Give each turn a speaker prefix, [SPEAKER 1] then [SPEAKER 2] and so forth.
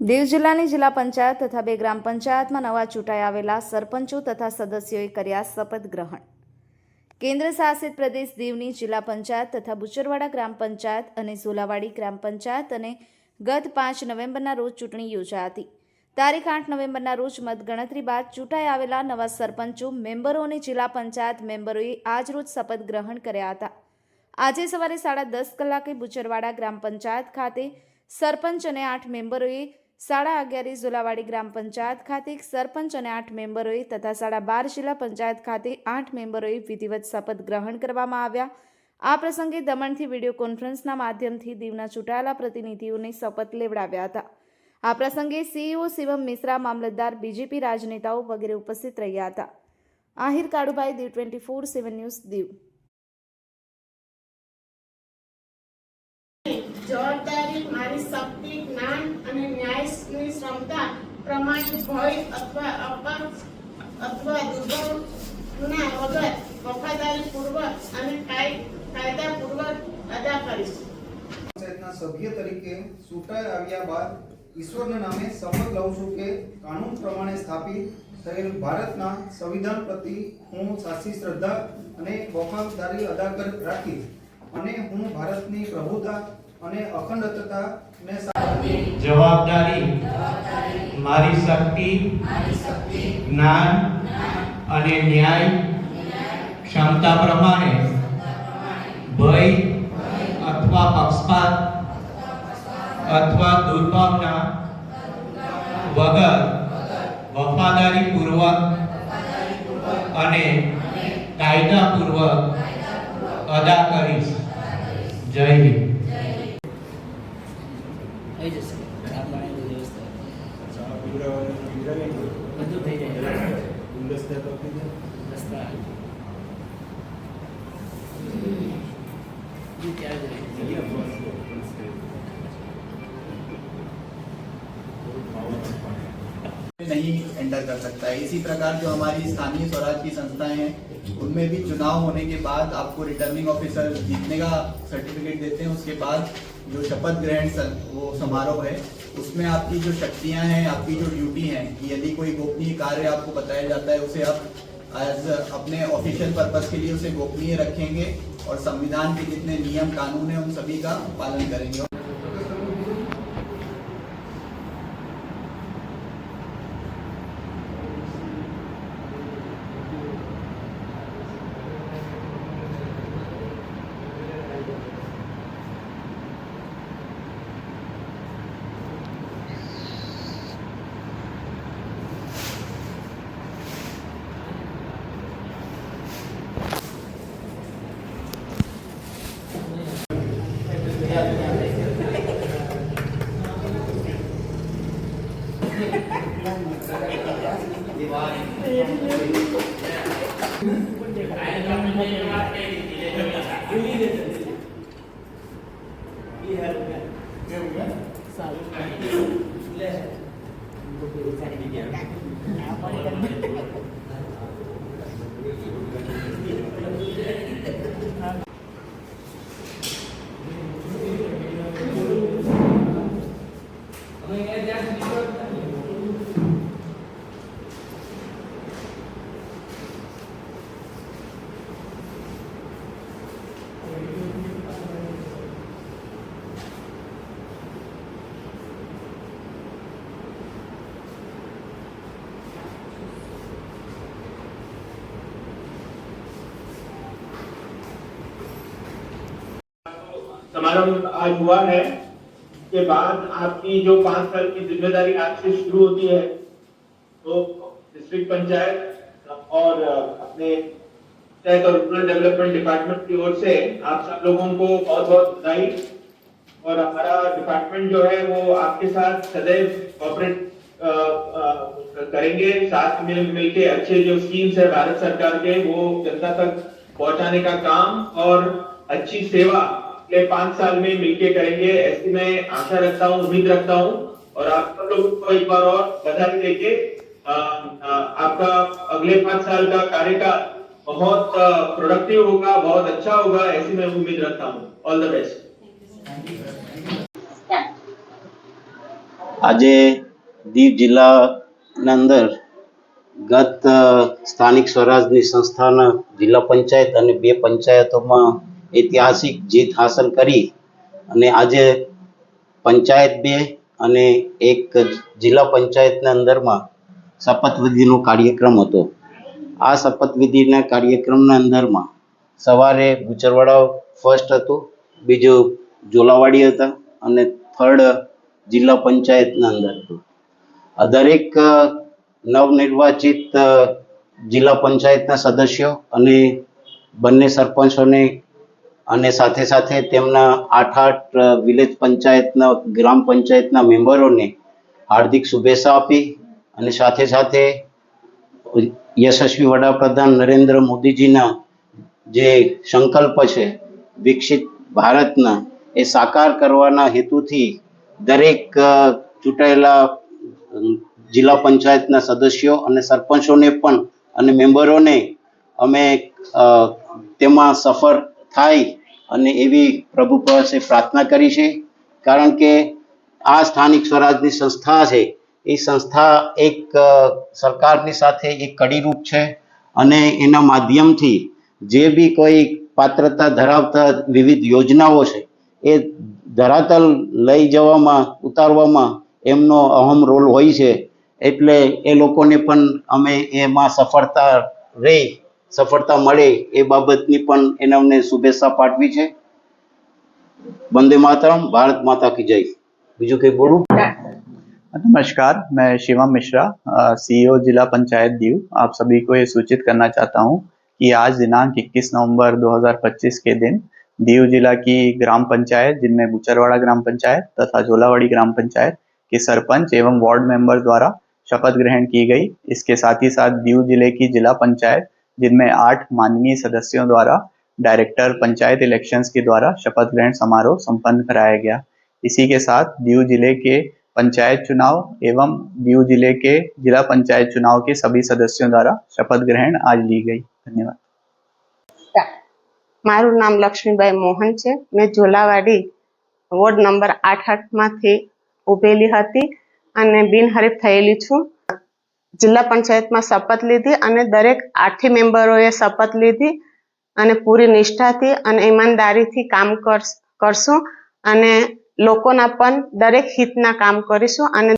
[SPEAKER 1] દીવ જિલ્લાની જિલ્લા પંચાયત તથા બે ગ્રામ પંચાયતમાં નવા ચૂંટાઈ આવેલા સરપંચો તથા સદસ્યોએ કર્યા શપથ ગ્રહણ. કેન્દ્ર શાસિત પ્રદેશ દીવની જિલ્લા પંચાયત તથા બુચરવાડા ગ્રામ પંચાયત અને ઝોલાવાડી ગ્રામ પંચાયત અને ગત પાંચ નવેમ્બરના રોજ ચૂંટણી યોજાઈ હતી. તારીખ આઠ નવેમ્બરના રોજ મતગણતરી બાદ ચૂંટાઈ આવેલા નવા સરપંચો, મેમ્બરો અને જિલ્લા પંચાયત મેમ્બરોએ આજરોજ શપથ ગ્રહણ કર્યા હતા. આજે સવારે સાડા દસ કલાકે બુચરવાડા ગ્રામ પંચાયત ખાતે સરપંચ અને આઠ મેમ્બરોએ સાડા અગિયારે ઝુલાવાડી ગ્રામ પંચાયત ખાતે સરપંચ અને આઠ મેમ્બરોએ તથા સાડા બાર જિલ્લા પંચાયત ખાતે આઠ મેમ્બરોએ વિધિવત શપથ ગ્રહણ કરવામાં આવ્યા. આ પ્રસંગે દમણથી વીડિયો કોન્ફરન્સના માધ્યમથી દીવના ચૂંટાયેલા પ્રતિનિધિઓને શપથ લેવડાવ્યા હતા. આ પ્રસંગે સીઈઓ શિવમ મિશ્રા, મામલતદાર બીજેપી રાજનેતાઓ વગેરે ઉપસ્થિત રહ્યા હતા. Ahir Kalubhai, Diu twenty four seven news, Diu.
[SPEAKER 2] જવાબદારી મારી શક્તિ, જ્ઞાન અને ન્યાયની ક્ષમતા પ્રમાણે ભય અથવા અપક્ષ અથવા દુર્ભાવના વગર વફાદારીપૂર્વક અને કાય- કાયદાપૂર્વક અદા કરીશ.
[SPEAKER 3] પંચાયતના સભ્ય તરીકે ચૂંટાઈ આવ્યા બાદ ઈશ્વરના નામે શપથ લઉં છું કે કાનૂન પ્રમાણે સ્થાપિત થયેલ ભારતના સંવિધાન પ્રતિ હું સાચી શ્રદ્ધા અને વફાદારી અદા રાખીશ અને હું ભારતની પ્રભુતા અને અખંડતતાને
[SPEAKER 4] જવાબદારી. મારી શક્તિ. જ્ઞાન. અને ન્યાય. ક્ષમતા પ્રમાણે. ભય. અથવા પક્ષપાત. અથવા દુર્ભાવના. વગર. વફાદારી પૂર્વક. અને કાયદાપૂર્વક. અદા કરીશ. જય હિન્દ.
[SPEAKER 5] नहीं एंटर कर सकता है। इसी प्रकार जो हमारी स्थानीय स्वराज की संस्थाएँ हैं, उनमें भी चुनाव होने के बाद आपको रिटर्निंग ऑफिसर जीतने का सर्टिफिकेट देते हैं। उसके बाद जो शपथ ग्रहण वो समारोह है, उसमें आपकी जो शक्तियाँ हैं, आपकी जो ड्यूटी है, कि यदि कोई गोपनीय कार्य आपको बताया जाता है, उसे आप एज अपने ऑफिशियल पर्पज के लिए उसे गोपनीय रखेंगे और संविधान के जितने नियम, कानून है, उन सभी का पालन करेंगे। Di ba?
[SPEAKER 6] समारोह आज हुआ है। के बाद आपकी जो पाँच साल की ज़िम्मेदारी आज से शुरू होती है तो डिस्ट्रिक्ट पंचायत और अपने पंचायत और रूरल डेवलपमेंट डिपार्टमेंट की ओर से आप सब लोगों को बहुत बहुत बधाई। और हमारा डिपार्टमेंट जो है, वो आपके साथ सदैव कॉपरेट करेंगे। साथ में मिलके अच्छे जो स्कीम्स है भारत सरकार के, वो जनता तक पहुँचाने का काम और अच्छी सेवा अगले पांच साल में मिलके करेंगे ऐसी मैं आशा रखता हूँ उम्मीद रखता हूँ और आप सब लोगों को एक बार और बधाई देके अ, अ, आपका अगले पांच साल का कार्यकाल बहुत प्रोडक्टिव होगा बहुत अच्छा होगा ऐसी मैं उम्मीद रखता हूँ ऑल द बेस्ट
[SPEAKER 7] આજે દીવ જિલ્લાના અંદર ગત અ, સ્થાનિક સ્વરાજની સંસ્થાના જિલ્લા પંચાયત અને બે પંચાયતોમાં ઐતિહાસિક જીત હાંસલ કરી અને આજે પંચાયત બે અને એક જિલ્લા પંચાયતના અંદરમાં શપથવિધિનો કાર્યક્રમ હતો. આ શપથવિધિના કાર્યક્રમના અંદરમાં સવારે ગુચરવાડા ફર્સ્ટ હતું, બીજું ઝોલાવાડી હતા અને થર્ડ જિલ્લા પંચાયતના અંદર હતું. દરેક નવનિર્વાચિત જિલ્લા પંચાયતના સદસ્યો અને બંને સરપંચોને અને સાથે સાથે તેમના આઠ આઠ વિલેજ પંચાયતના, ગ્રામ પંચાયતના મેમ્બરોને હાર્દિક શુભેચ્છા આપી અને સાથે સાથે યશસ્વી વડાપ્રધાન નરેન્દ્ર મોદીજીના જે સંકલ્પ છે, વિકસિત ભારતના, એ સાકાર કરવાના હેતુથી દરેક ચૂંટાયેલા જિલ્લા પંચાયતના સદસ્યો અને સરપંચોને પણ અને મેમ્બરોને અમે તેમાં સફળ થાય અને એવી પ્રભુ પાસે પ્રાર્થના કરી છે, કારણ કે આ સ્થાનિક સ્વરાજની સંસ્થા છે. એ સંસ્થા એક સરકારની સાથે એક કડીરૂપ છે અને એના માધ્યમથી જે બી કોઈ પાત્રતા ધરાવતા વિવિધ યોજનાઓ છે, એ ધરાતલ લઈ જવામાં, ઉતારવામાં એમનો અહમ રોલ હોય છે. એટલે એ લોકોને પણ અમે એમાં સફળતા રહે સફળતા મળે એ બાબતની પણ એને અમને શુભેચ્છા પાઠવી છે વંદે માતરમ ભારત માતા કી જય બીજું કંઈ બોલું
[SPEAKER 8] नमस्कार मैं शिवम मिश्रा सीईओ जिला पंचायत दीव आप सभी को ये सूचित करना चाहता हूँ कि आज दिनांक 21 नवंबर 2025 के दिन दीव जिला की ग्राम पंचायत जिनमें बुचरवाड़ा ग्राम पंचायत तथा झोलावाड़ी ग्राम पंचायत के सरपंच एवं वार्ड मेंबर द्वारा शपथ ग्रहण की गई इसके साथ ही साथ दीव जिले की जिला पंचायत जिनमें आठ माननीय सदस्यों द्वारा डायरेक्टर पंचायत इलेक्शंस के द्वारा शपथ ग्रहण समारोह संपन्न कराया गया इसी के साथ दीव जिले के पंचायत चुनाव एवं दीव जिले के जिला पंचायत चुनाव के सभी सदस्यों द्वारा शपथ ग्रहण आज ली गई धन्यवाद
[SPEAKER 9] મારું નામ લક્ષ્મીબાઈ મોહન છે મેં ઝોલાવાડી વોર્ડ નંબર આઠ આઠમાંથી ઉભેલી હતી અને બિનહરીફ થયેલી છું જિલ્લા પંચાયતમાં શપથ લીધી અને દરેક આઠી મેમ્બરોએ શપથ લીધી અને પૂરી નિષ્ઠાથી અને ઈમાનદારીથી કામ કર કરશું અને લોકોના પણ દરેક હિતના કામ કરીશું અને